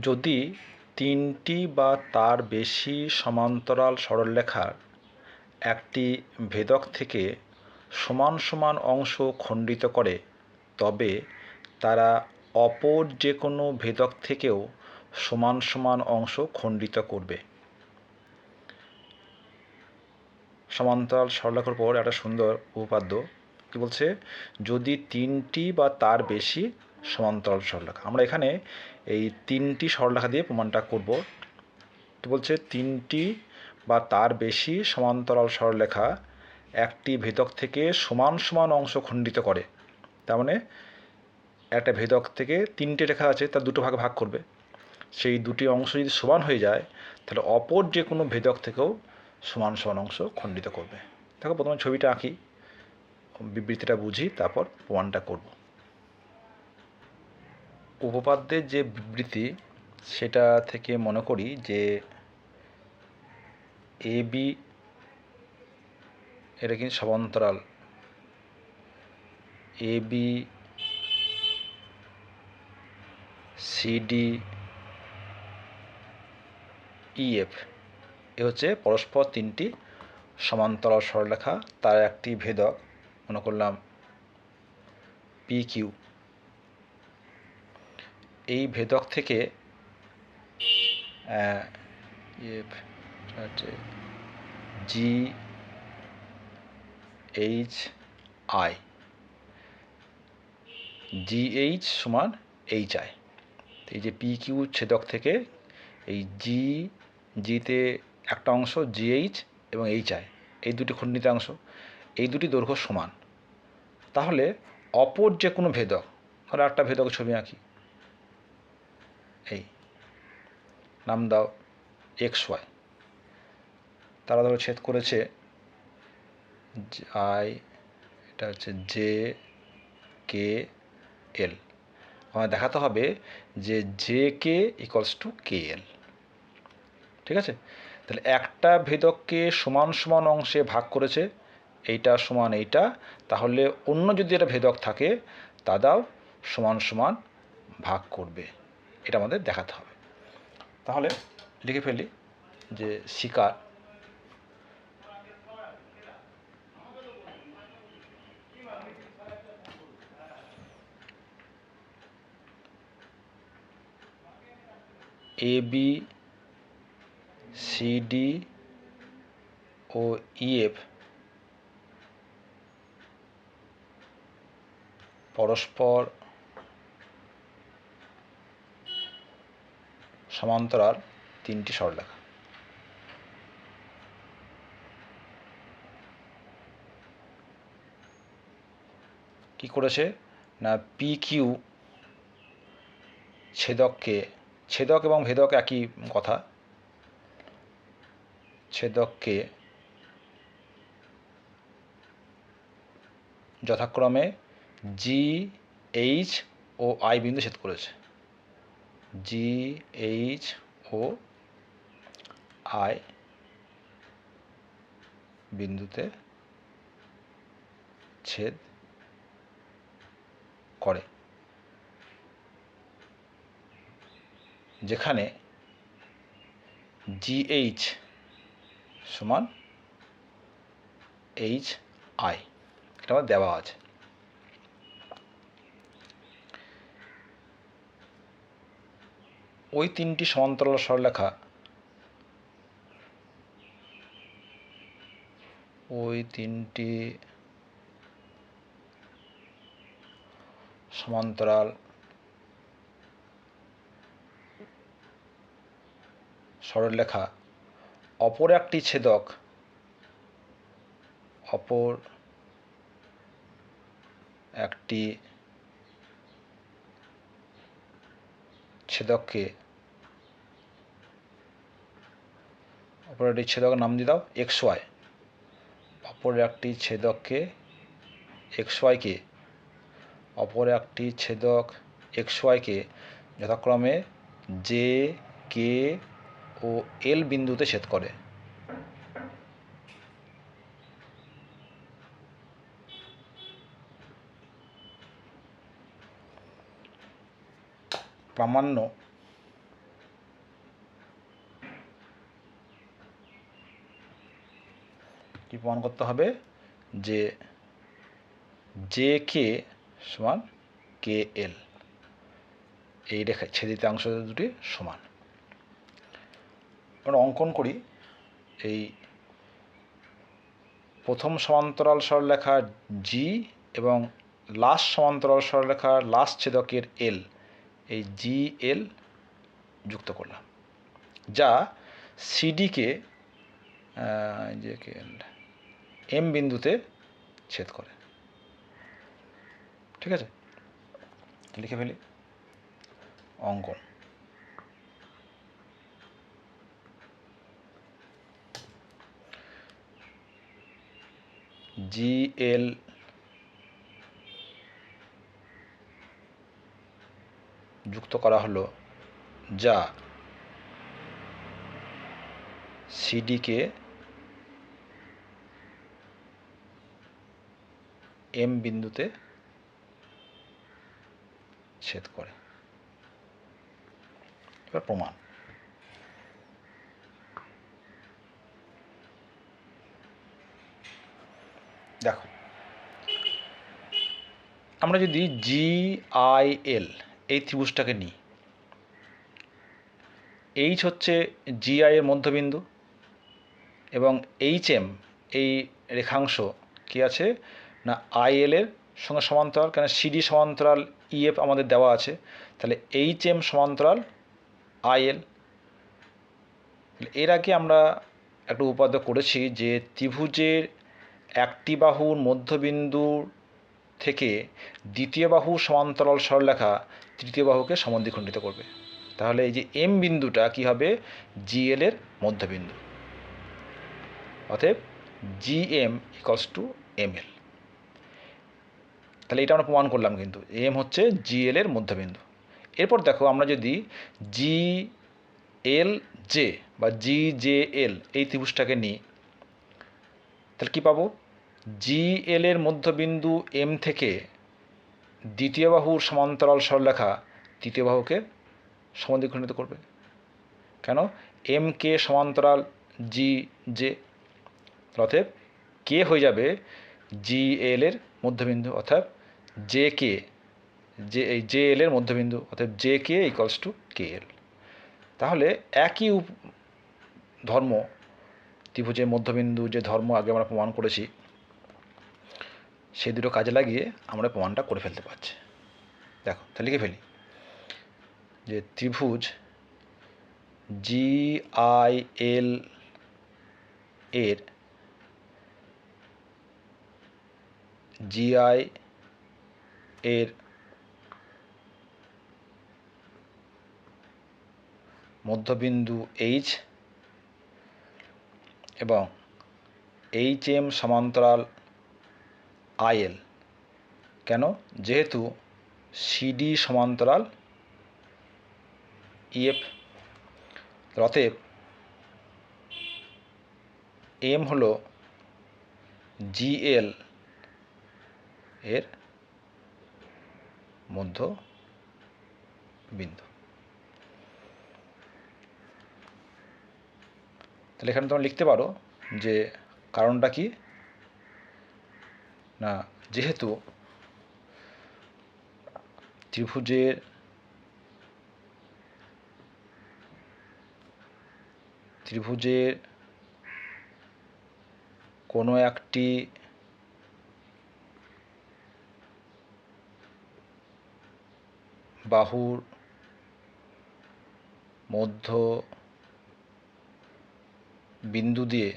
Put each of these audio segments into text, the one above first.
যদি তিনটি বা তার বেশি সমান্তরাল সরলরেখার একটি ভেদক থেকে সমান সমান অংশ খণ্ডিত করে, তবে তারা অপর যে কোনো ভেদক থেকেও সমান সমান অংশ খণ্ডিত করবে। সমান্তরাল সরলরেখার পর একটা সুন্দর উপপাদ্য কি বলছে? যদি তিনটি বা তার বেশি সমান্তরাল সরলরেখা। আমরা এখানে এই তিনটি সরলরেখা দিয়ে প্রমাণটা করব। তো বলছে তিনটি বা তার বেশি সমান্তরাল সরলরেখা একটি ভেদক থেকে সমান সমান অংশ খণ্ডিত করে। তার মানে একটা ভেদক থেকে তিনটে রেখা আছে, তার দুটো ভাগে ভাগ করবে। সেই দুটি অংশ যদি সমান হয়ে যায়, তাহলে অপর যে কোনো ভেদক থেকেও সমান সমান অংশ খণ্ডিত করবে। দেখো, প্রথমে ছবিটা আঁকি, বিবৃতিটা বুঝি, তারপর প্রমাণটা করব। উপপাদ্যের যে বিবৃতি, সেটা থেকে মনে করি যে এ, বি এটা কিন্তু সমান্তরাল। A, B C D E F এ হচ্ছে পরস্পর তিনটি সমান্তরাল সরলরেখা, তার একটি ভেদক মনে করলাম পি, কিউ। এই ভেদক থেকে G H I G H সমান এইচ আই এই যে পি কিউ ছেদক থেকে এই জি জিতে একটা অংশ জি এইচ এবং এইচ আই এই দুটি খণ্ডিতাংশ এই দুটি দৈর্ঘ্য সমান। তাহলে অপর যে কোনো ভেদক, ধরো একটা ভেদক ছবি আঁকি এই নাম দাও এক্স ওয়াই। তারা ধরো ছেদ করেছে আই, এটা হচ্ছে জে, কে, এল। আমায় দেখাতে হবে যে J, K equals to K, L. ঠিক আছে? তাহলে একটা ভেদককে সমান সমান অংশে ভাগ করেছে, এইটা সমান এইটা, তাহলে অন্য যদি একটা ভেদক থাকে তাদাও সমান সমান ভাগ করবে। এটা আমাদের দেখাতে হবে। তাহলে লিখে ফেলি যে শিকার। এ বি সিডি ও ইএফ পরস্পর সমান্তরাল তিনটি সরলরেখা কি করেছে? না পি কিউ ছেদককে, ছেদক এবং ভেদক একই কথা। ছেদককে যথাক্রমে জি এইচ ও আই বিন্দু ছেদ করেছে। জি এইচ ও আই বিন্দুতে ছেদ করে। যেখানে জিএইচ সমান এইচ আই এটা আমার দেওয়া আছে। ওই তিনটি সমান্তরাল সরলরেখা। ওই তিনটি সমান্তরাল সরলরেখা। অপর একটি ছেদক অপর একটি ছেদককে অপর একটি ছেদকের নাম দিয়ে দাও এক্স ওয়াই অপর একটি ছেদককে এক্স ওয়াইকে অপর একটি ছেদক এক্স ওয়াইকে যথাক্রমে জে কে ও এল বিন্দুতে ছেদ করে। প্রামাণ্য প্রমাণ করতে হবে? যে জে কে সমান কে এল এই রেখা ছেদিতাংশ দুটি সমান। আমরা অঙ্কন করি। এই প্রথম সমান্তরাল সরলরেখা জি এবং লাস্ট সমান্তরাল সরলরেখার লাস্ট ছেদকের এল এই জি এল যুক্ত করলাম। যা সিডিকে যে এম বিন্দুতে ছেদ করে। ঠিক আছে? লিখে ফেলি। অঙ্কন। জি এল যুক্ত করা হলো যা সিডিকে এম বিন্দুতে ছেদ করে। এবার প্রমাণ। দেখো, আমরা যদি জি আই এল এই ত্রিভুজটাকে নিই এইচ হচ্ছে জিআই এর মধ্যবিন্দু এবং এইচ এম এই রেখাংশ কি আছে? না আইএল এর সঙ্গে সমান্তরাল, কেন সিডি সমান্তরাল ইএফ আমাদের দেওয়া আছে, তাহলে এইচ এম সমান্তরাল আইএল এর আগে আমরা একটা উপাদ্য করেছি যে ত্রিভুজের একটি বাহুর মধ্যবিন্দু থেকে দ্বিতীয় বাহু সমান্তরাল সরলরেখা তৃতীয় বাহুকে সমদ্বিখণ্ডিত করবে। তাহলে এই যে এম বিন্দুটা কি হবে? জিএল এর মধ্যবিন্দু। অতএব G M equals to M L তাহলে এটা আমরা প্রমাণ করলাম কিন্তু। এম হচ্ছে জিএল এর মধ্যবিন্দু। এরপর দেখো আমরা যদি জি এল জে বা জি জে এল এই ত্রিভুজটাকে নিই, তাহলে কী পাবো? জি এল এর মধ্যবিন্দু এম থেকে দ্বিতীয় বাহুর সমান্তরাল সরলরেখা তৃতীয় বাহুকে সমদ্বিখণ্ডিত করবে। কেন? এম কে সমান্তরাল জি জে অতএব কে হয়ে যাবে জি এল এর মধ্যবিন্দু, অর্থাৎ জে কে জে এই জে এল এর মধ্যবিন্দু অর্থাৎ J K equals to K L তাহলে একই ধর্ম, ত্রিভুজের মধ্যবিন্দু যে ধর্ম আগে আমরা প্রমাণ করেছি সেই দুটো কাজে লাগিয়ে আমরা প্রমাণটা করে ফেলতে পারছি। দেখো, তাহলে লিখে ফেলি। যে ত্রিভুজ জি আই এল এর জিআই এর মধ্যবিন্দু এইচ এবং এইচ এম সমান্তরাল আইএল কেন? যেহেতু সিডি সমান্তরাল ইএফ অতএব এম হলো জিএল এর মধ্য বিন্দু। তাহলে এখানে তোমরা লিখতে পারো যে কারণটা কি? না, যেহেতু ত্রিভুজের ত্রিভুজের কোনো একটি বাহুর মধ্য বিন্দু দিয়ে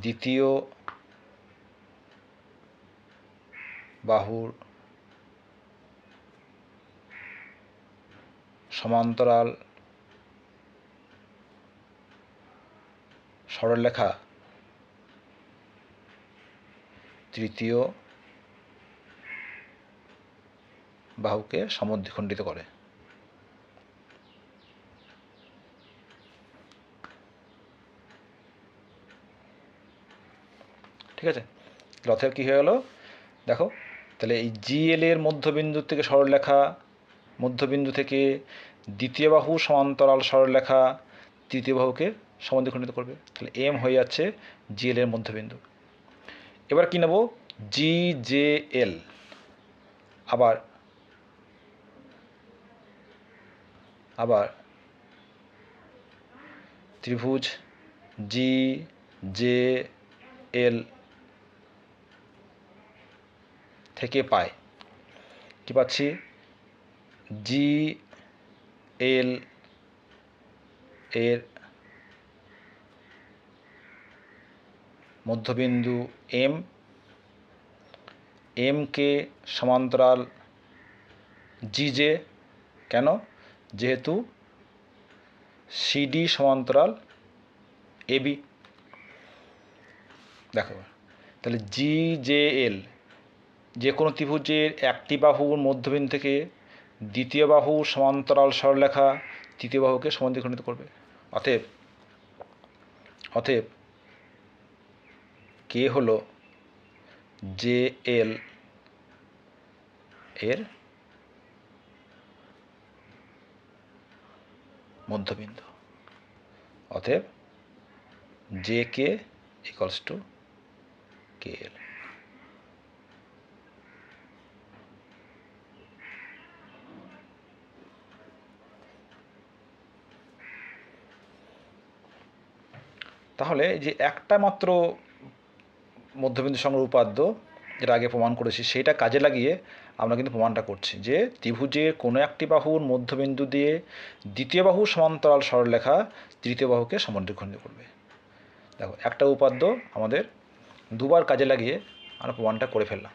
দ্বিতীয় বাহুর সমান্তরাল সরলরেখা তৃতীয় বাহুকে সমদ্বিখণ্ডিত করে। ঠিক আছে? রথের কী হয়ে গেল? দেখো, তাহলে এই জিএল এর মধ্যবিন্দু থেকে সরলরেখা, মধ্যবিন্দু থেকে দ্বিতীয় বাহু সমান্তরাল সরলরেখা, তৃতীয় বাহুকে সমদ্বিখণ্ডিত করবে। তাহলে এম হয়ে যাচ্ছে জিএল এর মধ্যবিন্দু। এবার কি নেব? জি জে এল আবার আবার ত্রিভুজ জি জে এল থেকে পাই। কি পাচ্ছি? জি এল এর মধ্যবিন্দু এম এম কে সমান্তরাল জি জে কেন? যেহেতু সিডি সমান্তরাল এবি দেখো, তাহলে জি জে এল যে কোনো ত্রিভুজের একটি বাহুর মধ্যবিন্দু থেকে দ্বিতীয় বাহু সমান্তরাল সরলরেখা তৃতীয় বাহুকে সমান্তরিখণ্ডিত করবে। অতএব অতএব কে হলো জে এল এর মধ্যবিন্দু। অতএব J K equals to K L তাহলে যে একটা মাত্র মধ্যবিন্দু সংগ্রহ উপাদ্য, যেটা আগে প্রমাণ করেছি, সেটা কাজে লাগিয়ে আমরা কিন্তু প্রমাণটা করছি যে ত্রিভুজের কোনো একটি বাহুর মধ্যবিন্দু দিয়ে দ্বিতীয় বাহু সমান্তরাল সরলরেখা তৃতীয় বাহুকে সমদ্বিখণ্ডিত করবে। দেখো, একটা উপাদ্য আমাদের দুবার কাজে লাগিয়ে আমরা প্রমাণটা করে ফেললাম।